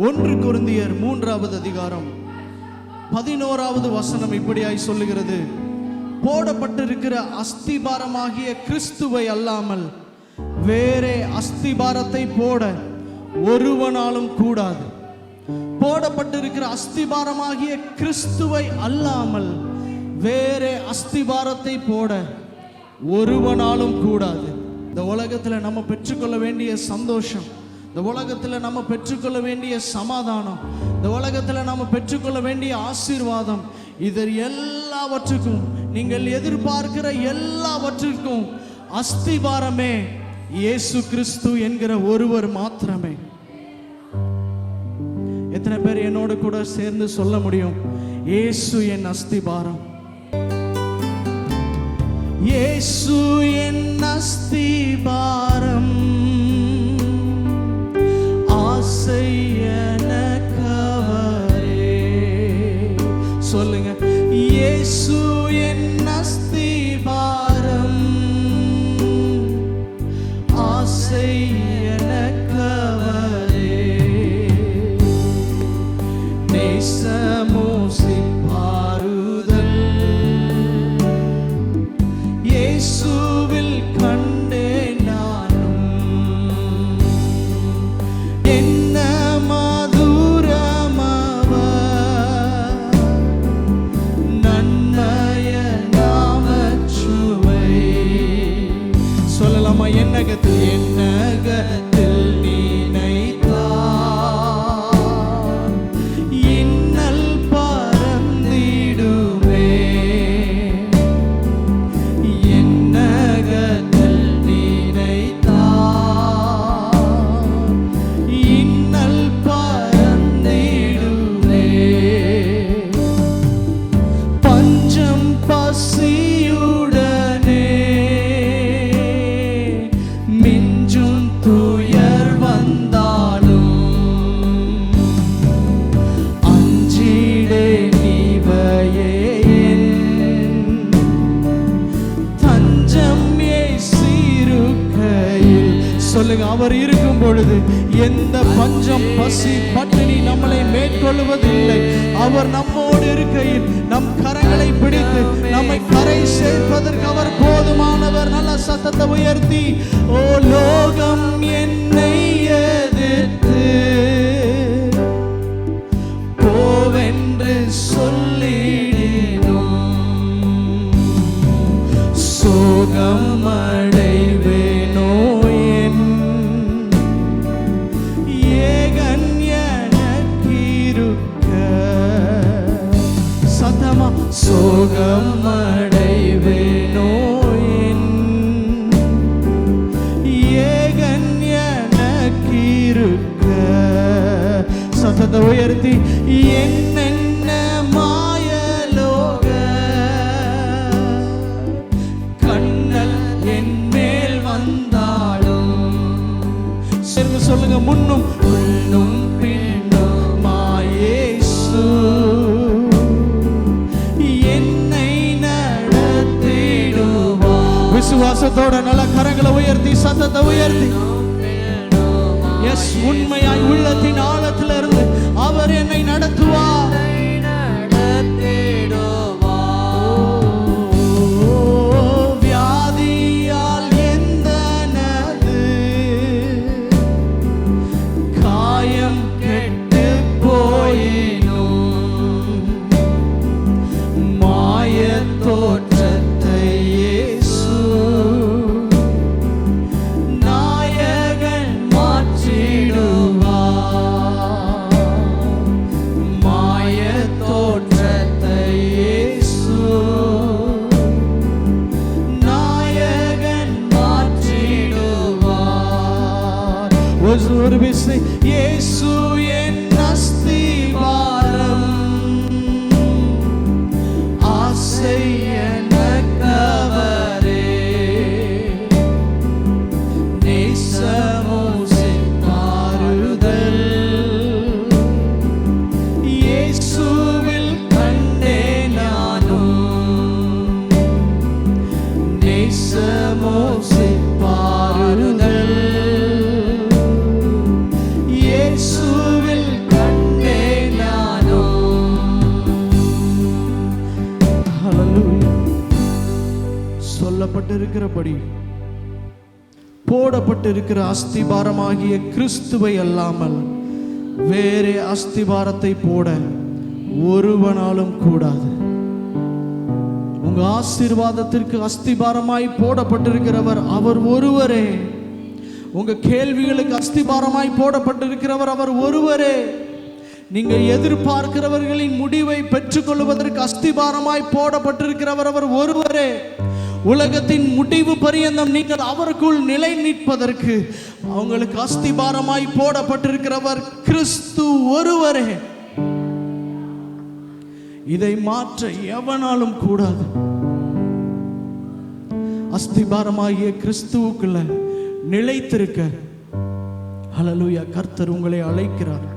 ஒன்று குருந்தியர் மூன்றாவது அதிகாரம் பதினோராவது வசனம் இப்படியாய் சொல்லுகிறது. போடப்பட்டிருக்கிற அஸ்திபாரமாகிய கிறிஸ்துவை அல்லாமல் வேறே அஸ்திபாரத்தை போட ஒருவனாலும் கூடாது. போடப்பட்டிருக்கிற அஸ்திபாரமாகிய கிறிஸ்துவை அல்லாமல் வேறே அஸ்திபாரத்தை போட ஒருவனாலும் கூடாது. இந்த உலகத்தில் நம்ம பெற்றுக்கொள்ள வேண்டிய சந்தோஷம் இந்த உலகத்தில் நம்ம பெற்றுக்கொள்ள வேண்டிய சமாதானம் இந்த உலகத்தில் நம்ம பெற்றுக்கொள்ள வேண்டிய ஆசீர்வாதம் இது எல்லாவற்றுக்கும் நீங்கள் எதிர்பார்க்கிற எல்லாவற்றிற்கும் அஸ்திபாரமே இயேசு கிறிஸ்து என்கிற ஒருவர் மாத்திரமே. எத்தனை பேர் என்னோடு கூட சேர்ந்து சொல்ல முடியும்? இயேசு என் அஸ்திபாரம். இயேசு என் அஸ்திபாரம். அவர் இருக்கும் பொழுது எந்த பஞ்சம் பசி பட்டினி நம்மளை மேற்கொள்வதில்லை. அவர் நம்மோடு இருக்கையில் நம் கரங்களை பிடித்து நம்மை கரை சேர்ப்பதற்கு அவர் போதுமானவர் நல்ல சத்தத்தை உயர்த்தி ஓ லோகம் என்னை எதிர்த்து போவென்று சொல்லிடினும். சோகம் சோகம் அடைவேனோ என் ஏகன் எனக்கிருக்க சத்தத்தை உயர்த்தி என்னென்ன மாயலோக. கண்ணல் என் மேல் வந்தாலும் சொல்லுங்க முன்னும் முன்னும் விசுவாசத்தோட நல்ல கரங்களை உயர்த்தி சத்தத்தை உயர்த்தி எஸ் உண்மையாய் உள்ளத்தின் ஆழத்துல இருந்து அவர் என்னை நடத்துவார் ஓ, வியாதியால் காயம் கெட்டு போயினும் возлюбися, Єсу є настиваром, а сей இருக்கிறபடி போடப்பட்டிருக்கிற அஸ்திபாரமாகிய கிறிஸ்துவை அல்லாமல் வேறே அஸ்திபாரத்தை போட ஒருவனாலும் கூடாது. உங்க ஆசீர்வாதத்திற்கு அஸ்திபாரமாய் போடப்பட்டிருக்கிறவர் அவர் ஒருவரே. உங்க கேள்விகளுக்கு அஸ்திபாரமாய் போடப்பட்டிருக்கிறவர் அவர் ஒருவரே. நீங்க எதிர்பார்க்கிறவர்களின் முடிவை பெற்றுக்கொள்வதற்கு அஸ்திபாரமாய் போடப்பட்டிருக்கிறவர் அவர் ஒருவரே. உலகத்தின் முடிவு பரியந்தம் நீங்கள் அவருக்குள் நிலை நிற்பதற்கு அவங்களுக்கு அஸ்திபாரமாய் போடப்பட்டிருக்கிறவர் கிறிஸ்து ஒருவரே. இதை மாற்ற எவனாலும் கூடாது. அஸ்திபாரமாகிய கிறிஸ்துவுக்குள்ள நிலைத்திருக்க. ஹalleluya கர்த்தர் உங்களை அழைக்கிறார்.